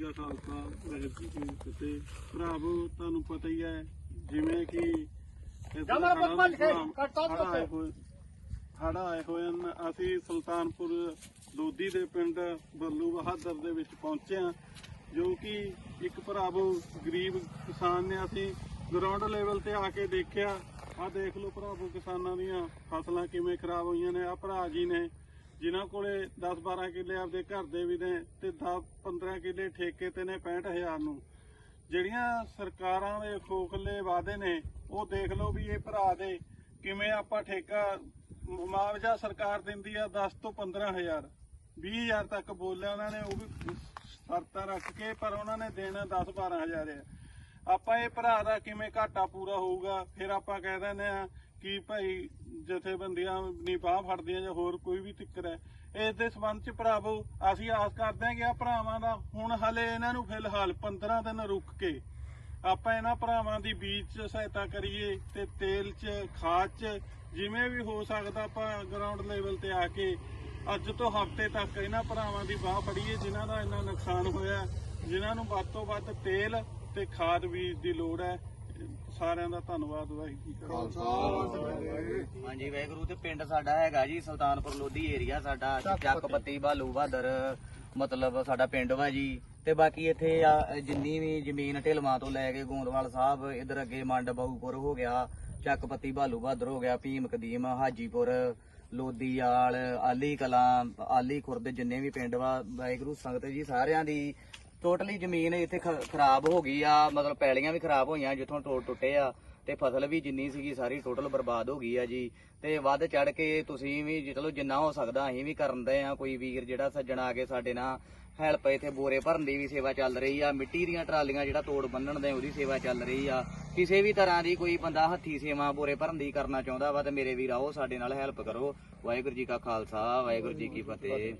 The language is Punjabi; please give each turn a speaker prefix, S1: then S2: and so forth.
S1: ਕਾ ਖਾਲਸਾ ਵਾਹਿਗੁਰੂ ਜੀ ਕੀ ਫਤਿਹ ਭਰਾਵੋ ਤੁਹਾਨੂੰ ਪਤਾ ਹੀ ਹੈ ਜਿਵੇਂ ਕਿ ਹੜ੍ਹ ਆਏ ਹੋਏ ਹਨ। ਅਸੀਂ ਸੁਲਤਾਨਪੁਰ ਲੋਧੀ ਦੇ ਪਿੰਡ ਬੱਲੂ ਬਹਾਦਰ ਦੇ ਵਿੱਚ ਪਹੁੰਚੇ ਹਾਂ ਜੋ ਕਿ ਇੱਕ ਭਰਾਵੋ ਗਰੀਬ ਕਿਸਾਨ ਨੇ ਅਸੀਂ ਗਰਾਊਂਡ ਲੈਵਲ ਤੇ ਆ ਕੇ ਦੇਖਿਆ। ਆ ਦੇਖ ਲਓ ਭਰਾਵੋ ਕਿਸਾਨਾਂ ਦੀਆਂ ਫਸਲਾਂ ਕਿਵੇਂ ਖਰਾਬ ਹੋਈਆਂ ਨੇ। ਆ ਭਰਾ ਜੀ ਨੇ ਜਿਨ੍ਹਾਂ ਕੋਲੇ 10-12 ਕਿੱਲੇ ਆਪਦੇ ਘਰ ਦੇ ਵੀ ਨੇ ਤੇ 10-15 ਕਿੱਲੇ ਠੇਕੇ ਤੇ ਨੇ 65000 ਨੂੰ। ਜਿਹੜੀਆਂ ਸਰਕਾਰਾਂ ਦੇ ਖੋਖਲੇ ਵਾਅਦੇ ਨੇ, ਉਹ ਦੇਖ ਲਓ ਵੀ ਇਹ ਭਰਾ ਦੇ ਕਿਵੇਂ ਆਪਾਂ ਠੇਕਾ ਮੁਆਵਜ਼ਾ ਸਰਕਾਰ ਦਿੰਦੀ ਆ 10 ਤੋਂ 15000 20000 ਤੱਕ ਬੋਲਿਆ ਉਹਨਾਂ ਨੇ, ਉਹ ਵੀ ਸ਼ਰਤਾਂ ਰੱਖ ਕੇ, ਪਰ ਉਹਨਾਂ ਨੇ ਦੇਣਾ 10 12000 ਹੈ ਆਪਾਂ ਇਹ ਭਰਾ ਦਾ ਕਿਵੇਂ ਘਾਟਾ ਪੂਰਾ ਹੋਊਗਾ, ਫਿਰ ਆਪਾਂ ਕਹਿ ਦਿੰਦੇ ਆ ਕਿ ਭਾਈ ਜਥੇਬੰਦੀਆਂ ਨਹੀਂ ਬਾਹ ਫੜਦੀਆਂ ਜਾਂ ਹੋਰ ਕੋਈ ਵੀ ਤਿੱਕਰ ਹੈ ਇਸ ਦੇ ਸੰਬੰਧ ਚ ਭਰਾਵੋ ਅਸੀਂ ਆਸ ਕਰਦੇ ਹਾਂ ਕਿ ਆ ਭਰਾਵਾਂ ਦਾ ਹੁਣ ਹਲੇ ਇਹਨਾਂ ਨੂੰ ਫਿਲਹਾਲ 15 ਦਿਨ ਰੁਕ ਕੇ ਆਪਾਂ ਇਹਨਾਂ ਭਰਾਵਾਂ ਦੀ ਬੀਜ ਚ ਸਹਾਇਤਾ ਕਰੀਏ ਤੇ ਤੇਲ ਚ, ਖਾਦ ਚ, ਜਿਵੇਂ ਵੀ ਹੋ ਸਕਦਾ ਆਪਾਂ ਗਰਾਊਂਡ ਲੈਵਲ ਤੇ ਆ ਕੇ ਅੱਜ ਤੋਂ ਹਫ਼ਤੇ ਤੱਕ ਇਹਨਾਂ ਭਰਾਵਾਂ ਦੀ ਬਾਹ ਫੜੀਏ, ਜਿਨ੍ਹਾਂ ਦਾ ਇੰਨਾ ਨੁਕਸਾਨ ਹੋਇਆ, ਜਿਨ੍ਹਾਂ ਨੂੰ ਵੱਧ ਤੋਂ ਵੱਧ ਤੇਲ ਤੇ ਖਾਦ ਬੀਜ ਦੀ ਲੋੜ ਹੈ। ਸਾਰਿਆਂ ਦਾ ਧੰਨਵਾਦ, ਵਾਹਿਗੁਰੂ ਜੀ ਕਾ ਖਾਲਸਾ।
S2: ਹਾਂਜੀ ਵੈਗਰੂ ਤੇ ਪਿੰਡ ਸਾਡਾ ਹੈਗਾ ਜੀ, ਸੁਲਤਾਨਪੁਰ ਲੋਧੀ ਏਰੀਆ ਸਾਡਾ ਚੱਕ ਪੱਤੀ ਬਾਲੂ ਬਹਾਦਰ, ਮਤਲਬ ਸਾਡਾ ਪਿੰਡ ਵਾ ਜੀ। ਤੇ ਬਾਕੀ ਇੱਥੇ ਆ, ਜਿੰਨੀ ਵੀ ਜ਼ਮੀਨ ਢਿਲਵਾਂ ਤੋਂ ਲੈ ਕੇ ਗੋਂਦਵਾਲ ਸਾਹਿਬ, ਇਧਰ ਅੱਗੇ ਮੰਡ ਬਾਹੂਪੁਰ ਹੋ ਗਿਆ ਚੱਕ ਪੱਤੀ ਬਾਲੂ ਬਹਾਦਰ ਹੋ ਗਿਆ, ਭੀਮ ਕਦੀਮ, ਹਾਜੀਪੁਰ ਲੋਦੀਆਲ ਆਲੀ ਕਲਾਂ, ਆਲੀ ਖੁਰਦ ਜਿੰਨੇ ਵੀ ਪਿੰਡ ਵਾ, ਵਾਹਿਗੁਰੂ ਸੰਗਤ ਜੀ ਸਾਰਿਆਂ ਦੀ ਟੋਟਲੀ ਜ਼ਮੀਨ ਇੱਥੇ ਖ- ਖਰਾਬ ਹੋ ਗਈ ਆ, ਮਤਲਬ ਪੈਲੀਆਂ ਵੀ ਖਰਾਬ ਹੋਈਆਂ, ਜਿੱਥੋਂ ਟੋਟ ਟੁੱਟੇ ਆ, ਤੇ ਫਸਲ ਵੀ ਜਿੰਨੀ ਸੀਗੀ ਸਾਰੀ ਟੋਟਲ ਬਰਬਾਦ ਹੋ ਗਈ ਆ ਜੀ। ਤੇ ਵੱਧ ਚੜ ਕੇ ਤੁਸੀਂ ਵੀ ਜੀ, ਚਲੋ ਜਿੰਨਾ ਹੋ ਸਕਦਾ, ਅਸੀਂ ਵੀ ਕਰਨ ਦੇ ਆ, ਕੋਈ ਵੀਰ ਜਿਹੜਾ ਸੱਜਣ ਆ ਕੇ ਸਾਡੇ ਨਾਲ ਹੈਲਪ ਇੱਥੇ ਬੋਰੇ ਭਰਨ ਦੀ ਵੀ ਸੇਵਾ ਚੱਲ ਰਹੀ ਆ, ਮਿੱਟੀ ਦੀਆਂ ਟਰਾਲੀਆਂ ਜਿਹੜਾ ਤੋੜ ਬੰਨਣ ਦੇ, ਉਹਦੀ ਸੇਵਾ ਚੱਲ ਰਹੀ ਆ। ਕਿਸੇ ਵੀ ਤਰ੍ਹਾਂ ਦੀ ਕੋਈ ਬੰਦਾ ਹੱਥੀ ਸੇਵਾ ਬੋਰੇ ਭਰਨ ਦੀ ਕਰਨਾ ਚਾਹੁੰਦਾ ਵਾ, ਤੇ ਮੇਰੇ ਵੀਰ ਆਓ, ਸਾਡੇ ਨਾਲ ਹੈਲਪ ਕਰੋ। ਵਾਹਿਗੁਰੂ ਜੀ ਕਾ ਖਾਲਸਾ, ਵਾਹਿਗੁਰੂ ਜੀ ਕੀ ਫਤਿਹ।